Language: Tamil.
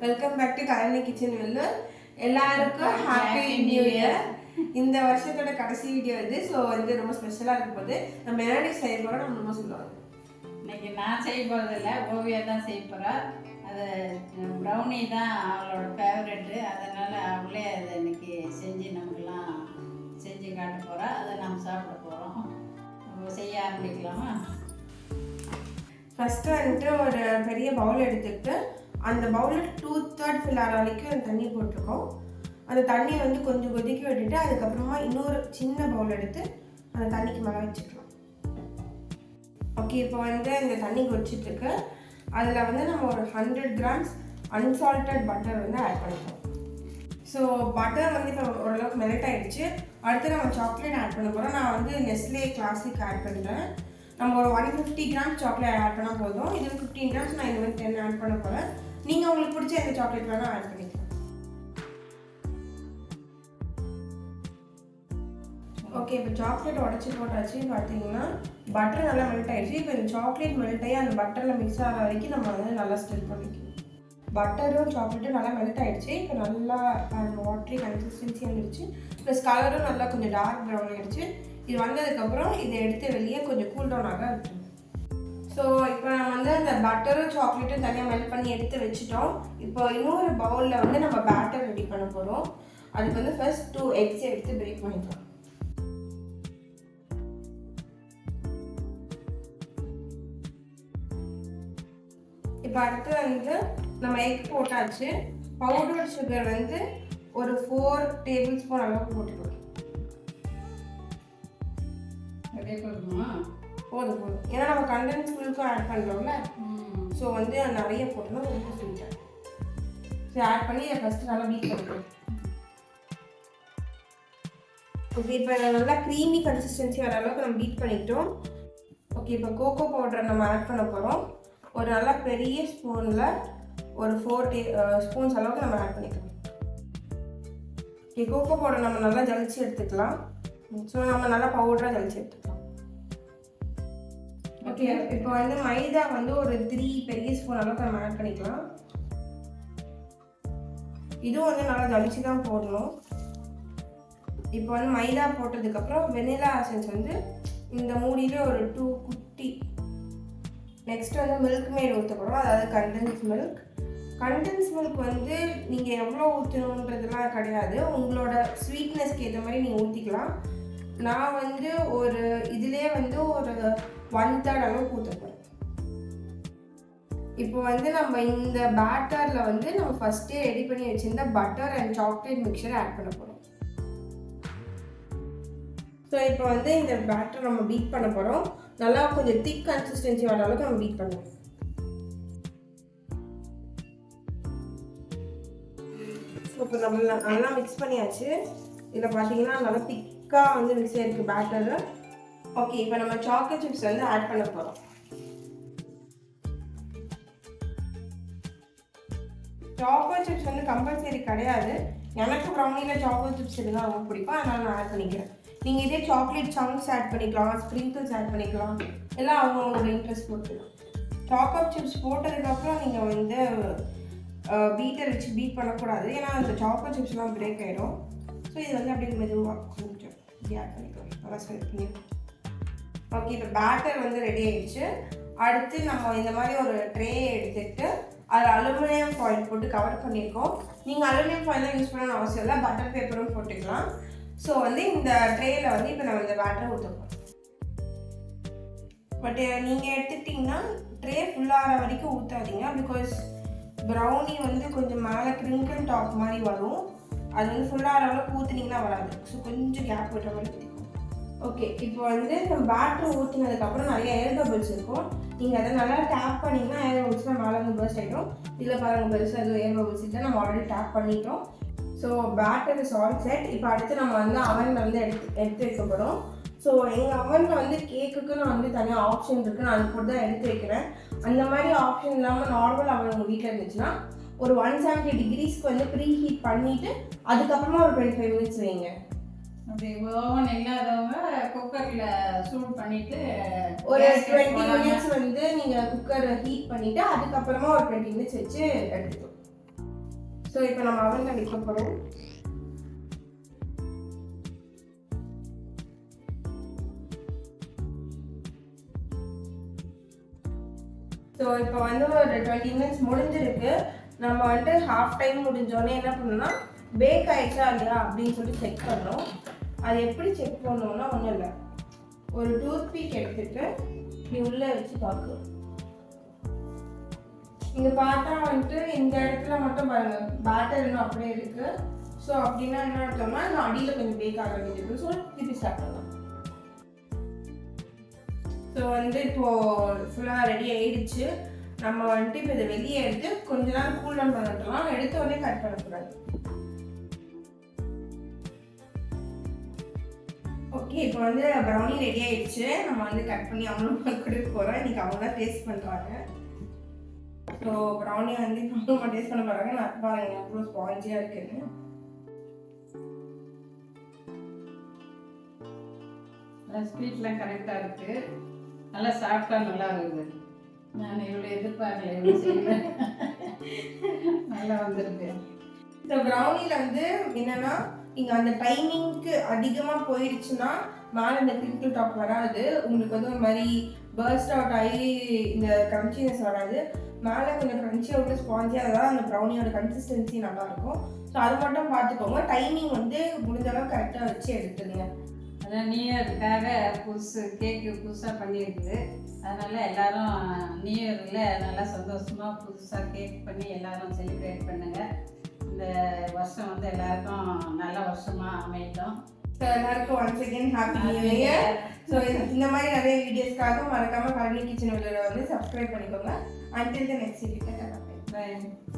Welcome back to Kalyani kitchen Vellore எல்லாருக்கும் ஹாப்பி நியூ இயர் இந்த வருஷத்தோட கடைசி வீடியோ இது. ஸோ வந்து ரொம்ப ஸ்பெஷலாக இருக்கும் போது நம்ம என்னடி செய்ய போகிறோம் நம்ம ரொம்ப சொல்லுவாங்க இன்னைக்கு நான் செய்ய போகிறதில்ல ஓவியா தான் செய்ய போகிறா அது ப்ரௌனி தான் அவளோட ஃபேவரெட்டு அதனால் அவளே அதை இன்னைக்கு செஞ்சு நமக்கெல்லாம் செஞ்சு காட்ட போகிறா அதை நம்ம சாப்பிட போகிறோம் செய்ய ஆரம்பிக்கலாமா? ஃபஸ்ட்டு வந்துட்டு ஒரு பெரிய பவுல் எடுத்துக்கிட்டு அந்த பவுலில் டூ தேர்ட் ஃபில் ஆகிற வரைக்கும் அந்த தண்ணி போட்டிருக்கோம். அந்த தண்ணியை வந்து கொஞ்சம் கொதிக்க விட்டுட்டு அதுக்கப்புறமா இன்னொரு சின்ன பவுல் எடுத்து அந்த தண்ணிக்கு மேலே வச்சுக்கலாம். ஓகே இப்போ வந்து இந்த தண்ணி கொதிச்சிட்ருக்கு. அதில் வந்து நம்ம ஒரு ஹண்ட்ரட் கிராம்ஸ் அன்சால்டட் பட்டர் வந்து ஆட் பண்ணிப்போம். ஸோ பட்டர் வந்து இப்போ ஓரளவுக்கு மெல்ட் ஆகிடுச்சு அடுத்து நம்ம சாக்லேட் ஆட் பண்ண போகிறோம் நான் வந்து நெஸ்லே கிளாசிக் ஆட் பண்ணுறேன் நம்ம ஒரு one fifty grams chocolate add பண்ணால் போதும். இது ஃபிஃப்டீன் கிராம்ஸ் நான் இந்த மாதிரி டென் ஆட் பண்ண போகிறேன் நீங்கள் உங்களுக்கு பிடிச்ச எந்த சாக்லேட் வேணால் ஆட் பண்ணிக்கலாம். ஓகே இப்போ சாக்லேட் உடச்சி போட்டாச்சு. பார்த்தீங்கன்னா பட்டர் நல்லா மெல்ட் ஆயிடுச்சு. இப்போ இந்த சாக்லேட் மெல்ட் ஆகி அந்த பட்டரில் மிக்ஸ் ஆகிற வரைக்கும் நம்ம வந்து நல்லா ஸ்டிர் பண்ணிக்கணும் பட்டரும் சாக்லேட்டும் நல்லா மெல்ட் ஆயிடுச்சு. இப்போ நல்லா வாட்டரி கன்சிஸ்டன்சி வந்துடுச்சு ப்ளஸ் கலரும் நல்லா கொஞ்சம் டார்க் ப்ரௌன் ஆயிடுச்சு. இது வந்ததுக்கப்புறம் இதை எடுத்து வெளியே கொஞ்சம் கூல் டவுன் ஆக ஸோ இப்போ நம்ம வந்து அந்த பட்டரும் சாக்லேட்டும் தனியாக மெல்ட் பண்ணி எடுத்து வச்சுட்டோம். இப்போ இன்னொரு பவுலில் வந்து நம்ம பேட்டர் ரெடி பண்ண போகிறோம் அதுக்கு வந்து ஃபர்ஸ்ட் டூ எக்ஸ் எடுத்து பிரேக் பண்ணிக்கலாம். இப்போ அடுத்து வந்து நம்ம எக் போட்டாச்சு. பவுடர் சுகர் வந்து ஒரு ஃபோர் டேபிள் ஸ்பூன் அளவுக்கு போட்டுக்கலாம். அதே போதும் போதும் ஏன்னா நம்ம கண்டென்ஸ் மில்க்கும் ஆட் பண்ணுறோம்ல ஸோ வந்து நிறைய போட்டோம்னா ரொம்ப ஸ்வீட்டாக சரி ஆட் பண்ணி ஃபஸ்ட்டு நல்லா பீட் பண்ணிக்கலாம் ஓகே இப்போ நல்லா க்ரீமி கன்சிஸ்டன்சி வர அளவுக்கு நம்ம பீட் பண்ணிக்கிட்டோம். ஓகே இப்போ கோகோ பவுடரை நம்ம ஆட் பண்ண போகிறோம் ஒரு நல்லா பெரிய ஸ்பூனில் ஒரு ஃபோர் டே ஸ்பூன்ஸ் அளவுக்கு நம்ம ஆட் பண்ணிக்கலாம். ஓகே கோகோ பவுடர் நம்ம நல்லா ஜலிச்சு எடுத்துக்கலாம். ஸோ நம்ம நல்லா பவுடராக ஜலிச்சு எடுத்துக்கலாம். ஓகே இப்போ வந்து மைதா வந்து ஒரு த்ரீ பெரிய ஸ்பூன் அளவுக்கு நம்ம ஆட் பண்ணிக்கலாம். இதுவும் வந்து நல்லா ஜலிச்சு தான் போடணும். இப்போ வந்து மைதா போட்டதுக்கப்புறம் வெனிலா ஆசன்ஸ் வந்து இந்த மூடியில் ஒரு டூ குட்டி நெக்ஸ்ட் வந்து மில்க் மேட் ஊற்ற போகிறோம் அதாவது கண்டென்ஸ் மில்க் கண்டென்ஸ் மில்க் வந்து நீங்கள் எவ்வளோ ஊற்றணுன்றதுலாம் கிடையாது. உங்களோட ஸ்வீட்னஸ்க்கு ஏற்ற மாதிரி நீங்கள் ஊற்றிக்கலாம் நான் வந்து ஒரு இதுலேயே வந்து ஒரு ஒன் தேர்ட் அளவுக்கு ஊற்ற போகிறேன் இப்போ வந்து நம்ம இந்த பேட்டரில் வந்து நம்ம ஃபஸ்ட்டே ரெடி பண்ணி வச்சுருந்த butter and chocolate mixture add பண்ண போகிறோம் ஸோ இப்போ வந்து இந்த பேட்டர் நம்ம பீட் பண்ண போகிறோம் நல்லா கொஞ்சம் திக் கன்சிஸ்டன்சி வர அளவுக்கு நம்ம பீட் பண்ணுவோம். இப்போ நம்ம நல்லா மிக்ஸ் பண்ணியாச்சு. இதில் பார்த்தீங்கன்னா நல்லா திக் திக்காக வந்து மிக்ஸ் ஆயிருக்கு பேட்டரு ஓகே இப்போ நம்ம சாக்லேட் சிப்ஸ் வந்து ஆட் பண்ண போகிறோம் சாக்லேட் சிப்ஸ் வந்து கம்பல்சரி கிடையாது. எனக்கு ப்ரௌனியில் சாக்லேட் சிப்ஸ் இருந்தால் ரொம்ப பிடிக்கும். அதனால் நான் ஆட் பண்ணிக்கிறேன். நீங்கள் இதே சாக்லேட் சங்க்ஸ் ஆட் பண்ணிக்கலாம் ஸ்ப்ரிங்கிள்ஸ் ஆட் பண்ணிக்கலாம். எல்லாம் அவங்களோட இன்ட்ரெஸ்ட் போட்டுக்கலாம் சாக்லேட் சிப்ஸ் போட்டதுக்கப்புறம் நீங்கள் வந்து பீட்டை வச்சு பீட் பண்ணக்கூடாது. ஏன்னா அந்த சாக்லேட் சிப்ஸ்லாம் பிரேக் ஆகிடும் ஸோ இது வந்து அப்படியே மெதுவாக ஆட் பண்ணிக்கலாம் நல்லா ஓகே இப்போ பேட்டர் வந்து ரெடி ஆயிடுச்சு. அடுத்து நம்ம இந்த மாதிரி ஒரு ட்ரே எடுத்துகிட்டு அதில் அலுமினியம் ஃபாயில் போட்டு கவர் பண்ணியிருக்கோம் நீங்கள் அலுமினியம் ஃபாயிலாம் யூஸ் பண்ணணும்னு அவசியம் இல்லை. பட்டர் பேப்பரும் போட்டுக்கலாம். ஸோ வந்து இந்த ட்ரேயில் வந்து இப்போ நம்ம இந்த பேட்டரை ஊற்றப்போம் பட் நீங்கள் எடுத்துக்கிட்டிங்கன்னா ட்ரே ஃபுல்லாகிற வரைக்கும் ஊற்றாதீங்க பிகாஸ் ப்ரௌனி வந்து கொஞ்சம் மேலே கிரிங்கிள் டாப் மாதிரி வரும். அது வந்து ஃபுல்லாக அளவுக்கு ஊற்றுனீங்கன்னா வராது. ஸோ கொஞ்சம் கேப் விட்ட மாதிரி ஊற்றிக்கோங்க ஓகே இப்போ வந்து நம்ம பேட்ரு ஊற்றினதுக்கப்புறம் நிறைய ஏர் பபிள்ஸ் இருக்கும். நீங்கள் அதை நல்லா டேப் பண்ணிங்கன்னா ஏர் பபிள்ஸ்லாம் மேலே வந்து பர்ஸ்ட் ஆகிடும் இதில் பாருங்கள் பெருசாக எதுவும் ஏர் பபிள்ஸ் இல்லை. நம்ம ஆல்ரெடி டேப் பண்ணிட்டோம். So batter is all set இப்போ அடுத்து நம்ம வந்து அவனில் வந்து எடுத்து எடுத்து வைக்கப்படும் ஸோ எங்கள் அவனில் வந்து கேக்குக்கு நான் வந்து தனியாக ஆப்ஷன் இருக்குது நான் அது போட்டு தான் எடுத்து வைக்கிறேன். அந்த மாதிரி ஆப்ஷன் இல்லாமல் நார்மல் அவன் உங்கள் வீட்டில் இருந்துச்சுன்னா ஒரு ஒன் செவன்ட்டி டிகிரிஸ்க்கு வந்து ப்ரீ ஹீட் பண்ணிவிட்டு அதுக்கப்புறமா ஒரு டுவெண்ட்டி ஃபைவ் மினிட்ஸ் வைங்க. அப்படி ஓவன் இல்லாதவங்க குக்கரில் சூட் பண்ணிட்டு ஒரு டுவெண்ட்டி மினிட்ஸ் வந்து நீங்கள் குக்கர் ஹீட் பண்ணிவிட்டு அதுக்கப்புறமா ஒரு டுவெண்ட்டி மினிட்ஸ் வச்சு எடுத்துக்கலாம் ஸோ இப்போ நம்ம அவனில் வைக்க போகிறோம் ஸோ இப்போ வந்து ஒரு டுவெண்ட்டி மினிட்ஸ் முடிஞ்சிருக்கு. நம்ம வந்துட்டு ஹாஃப் டைம் முடிஞ்சோடனே என்ன பண்ணணும்னா பேக் ஆகிடுச்சா இல்லையா அப்படின்னு சொல்லி செக் பண்ணுறோம் அது எப்படி செக் பண்ணோம்னா ஒன்றும் இல்லை. ஒரு டூத் பீக் எடுத்துட்டு இப்படி உள்ளே வச்சு பார்க்கணும் இங்கே பார்த்தா வந்துட்டு இந்த இடத்துல மட்டும் பாருங்க பேட்டர் இன்னும் அப்படியே இருக்கு. ஸோ அப்படின்னா என்ன அர்த்தம்னா நான் அடியில் கொஞ்சம் பேக் ஆக வேண்டியது ஸோ திருப்பி ஸ்டார்ட் பண்ணலாம். ஸோ வந்து இப்போது ஃபுல்லாக ரெடி ஆயிடுச்சு. நம்ம வந்துட்டு இப்போ இதை வெளியே எடுத்து கொஞ்ச நேரம் கூல் டவுன் பண்ணிட்டோம் எடுத்த உடனே கட் பண்ணக்கூடாது. ஓகே இப்போ வந்து ப்ரௌனி ரெடி ஆயிடுச்சு. நம்ம வந்து கட் பண்ணி அவங்களும் கொடுக்க போகிறோம் இன்னைக்கு அவங்க தான் டேஸ்ட் பண்ணுறாங்க ஸோ ப்ரௌனி வந்து அவங்க டேஸ்ட் பண்ண போகிறாங்க நான் பாருங்க அவ்வளோ ஸ்பாஞ்சியாக இருக்குன்னு. நல்லா ஸ்வீட்லாம் கரெக்டாக இருக்குது நல்லா சாஃப்டாக நல்லா இருக்குது. நான் இவ்வளோ எதிர்பார்க்கல நல்லா வந்திருக்கு. இந்த ப்ரௌனியில் வந்து என்னன்னா நீங்கள் அந்த டைமிங்க்கு அதிகமாக போயிடுச்சுன்னா மேலே இந்த கிரிங்கிள் டாப் வராது. உங்களுக்கு வந்து ஒரு மாதிரி பர்ஸ்ட் அவுட் ஆகி இந்த கிரன்ச்சினஸ் வராது. மேலே கொஞ்சம் கிரன்ச்சியாக விட்டு ஸ்பாஞ்சியாக தான் அந்த ப்ரௌனியோட கன்சிஸ்டன்சி நல்லாயிருக்கும். ஸோ அது மட்டும் பார்த்துக்கோங்க. டைமிங் வந்து முடிஞ்ச கரெக்டாக வச்சு எடுத்துருங்க நியூ இயருக்காக புதுசு கேக்கு புதுசாக பண்ணியிருக்குது அதனால் எல்லாரும் நியூ இயரில் நல்லா சந்தோஷமாக புதுசாக கேக் பண்ணி எல்லாரும் செலிப்ரேட் பண்ணுங்கள் இந்த வருஷம் வந்து எல்லாருக்கும் நல்ல வருஷமாக அமையட்டும். ஸோ எல்லாருக்கும் once again happy new year so இந்த மாதிரி நிறைய வீடியோஸ்க்காக மறக்காம கல்வி கிச்சன் உள்ள வந்து சப்ஸ்கிரைப் பண்ணிக்கோங்க. Until the next video Bye.